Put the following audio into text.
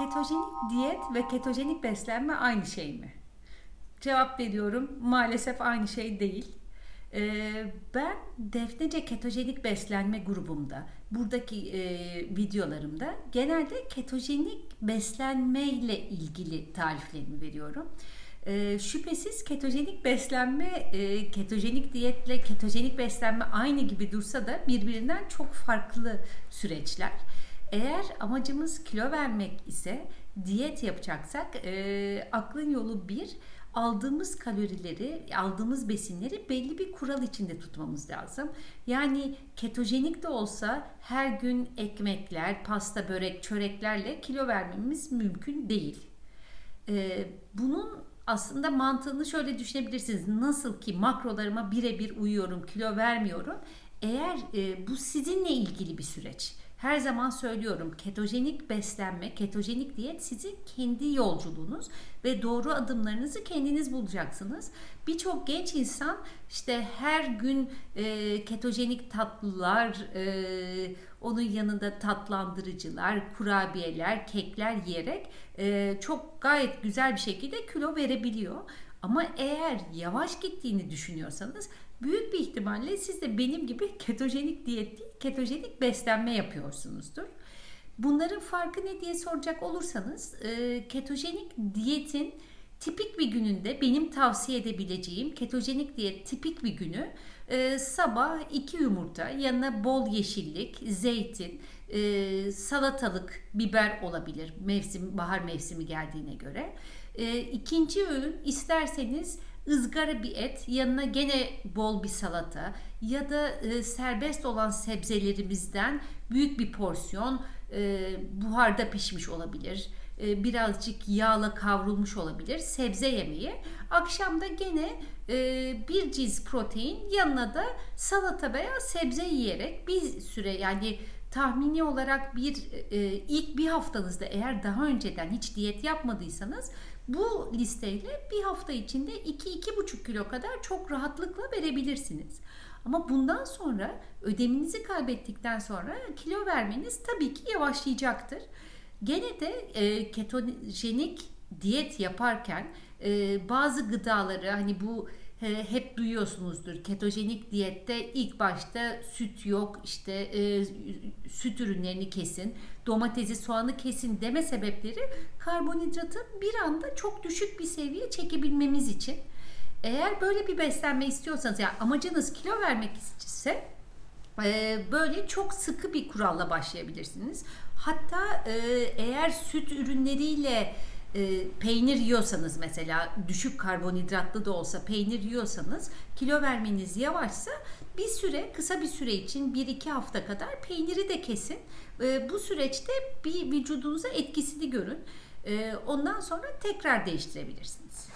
Ketojenik diyet ve ketojenik beslenme aynı şey mi? Cevap veriyorum. Maalesef aynı şey değil. Ee, ben Defnece Ketojenik Beslenme grubumda, buradaki e, videolarımda genelde ketojenik beslenme ile ilgili tariflerimi veriyorum. Ee, şüphesiz ketojenik beslenme, e, ketojenik diyetle ketojenik beslenme aynı gibi dursa da birbirinden çok farklı süreçler. Eğer amacımız kilo vermek ise diyet yapacaksak e, aklın yolu bir aldığımız kalorileri, aldığımız besinleri belli bir kural içinde tutmamız lazım. Yani ketojenik de olsa her gün ekmekler, pasta, börek, çöreklerle kilo vermemiz mümkün değil. E, bunun aslında mantığını şöyle düşünebilirsiniz. Nasıl ki makrolarıma birebir uyuyorum, kilo vermiyorum. Eğer e, bu sizinle ilgili bir süreç. Her zaman söylüyorum ketojenik beslenme, ketojenik diyet sizin kendi yolculuğunuz ve doğru adımlarınızı kendiniz bulacaksınız. Birçok genç insan işte her gün e, ketojenik tatlılar, e, onun yanında tatlandırıcılar, kurabiyeler, kekler yiyerek e, çok gayet güzel bir şekilde kilo verebiliyor. Ama eğer yavaş gittiğini düşünüyorsanız büyük bir ihtimalle siz de benim gibi ketojenik diyet değil, ketojenik beslenme yapıyorsunuzdur. Bunların farkı ne diye soracak olursanız ketojenik diyetin tipik bir gününde benim tavsiye edebileceğim ketojenik diyet tipik bir günü e, sabah iki yumurta yanına bol yeşillik, zeytin, e, salatalık, biber olabilir mevsim bahar mevsimi geldiğine göre. E, ikinci öğün isterseniz ızgara bir et, yanına gene bol bir salata ya da e, serbest olan sebzelerimizden büyük bir porsiyon e, buharda pişmiş olabilir. E, birazcık yağla kavrulmuş olabilir. Sebze yemeği. Akşamda gene e, bir cins protein yanına da salata veya sebze yiyerek bir süre yani tahmini olarak bir e, ilk bir haftanızda eğer daha önceden hiç diyet yapmadıysanız bu listeyle bir hafta içinde 2-2,5 kilo kadar çok rahatlıkla verebilirsiniz. Ama bundan sonra ödeminizi kaybettikten sonra kilo vermeniz tabii ki yavaşlayacaktır. Gene de e, ketojenik diyet yaparken e, bazı gıdaları hani bu hep duyuyorsunuzdur. Ketojenik diyette ilk başta süt yok, işte e, süt ürünlerini kesin, domatesi, soğanı kesin deme sebepleri karbonhidratı bir anda çok düşük bir seviye çekebilmemiz için. Eğer böyle bir beslenme istiyorsanız yani amacınız kilo vermek ise e, böyle çok sıkı bir kuralla başlayabilirsiniz. Hatta e, eğer süt ürünleriyle e, peynir yiyorsanız mesela düşük karbonhidratlı da olsa peynir yiyorsanız kilo vermeniz yavaşsa bir süre kısa bir süre için 1-2 hafta kadar peyniri de kesin. E, bu süreçte bir vücudunuza etkisini görün. E, ondan sonra tekrar değiştirebilirsiniz.